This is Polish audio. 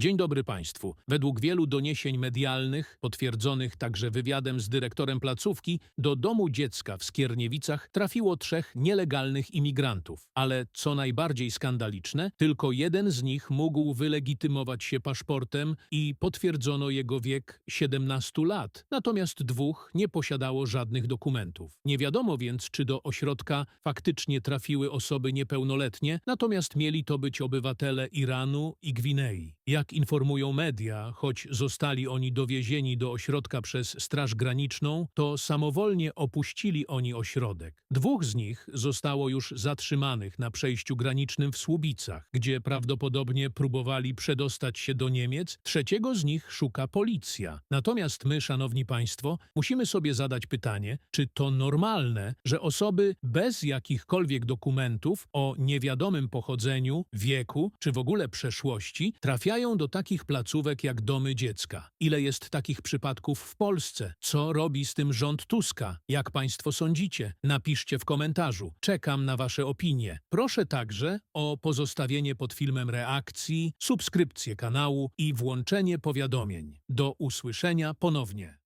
Dzień dobry Państwu. Według wielu doniesień medialnych, potwierdzonych także wywiadem z dyrektorem placówki, do domu dziecka w Skierniewicach trafiło trzech nielegalnych imigrantów. Ale co najbardziej skandaliczne, tylko jeden z nich mógł wylegitymować się paszportem i potwierdzono jego wiek 17 lat. Natomiast dwóch nie posiadało żadnych dokumentów. Nie wiadomo więc, czy do ośrodka faktycznie trafiły osoby niepełnoletnie, natomiast mieli to być obywatele Iranu i Gwinei. Jak informują media, choć zostali oni dowiezieni do ośrodka przez Straż Graniczną, to samowolnie opuścili oni ośrodek. Dwóch z nich zostało już zatrzymanych na przejściu granicznym w Słubicach, gdzie prawdopodobnie próbowali przedostać się do Niemiec. Trzeciego z nich szuka policja. Natomiast my, szanowni państwo, musimy sobie zadać pytanie, czy to normalne, że osoby bez jakichkolwiek dokumentów o niewiadomym pochodzeniu, wieku czy w ogóle przeszłości trafiają do takich placówek jak domy dziecka. Ile jest takich przypadków w Polsce? Co robi z tym rząd Tuska? Jak państwo sądzicie? Napiszcie w komentarzu. Czekam na wasze opinie. Proszę także o pozostawienie pod filmem reakcji, subskrypcję kanału i włączenie powiadomień. Do usłyszenia ponownie.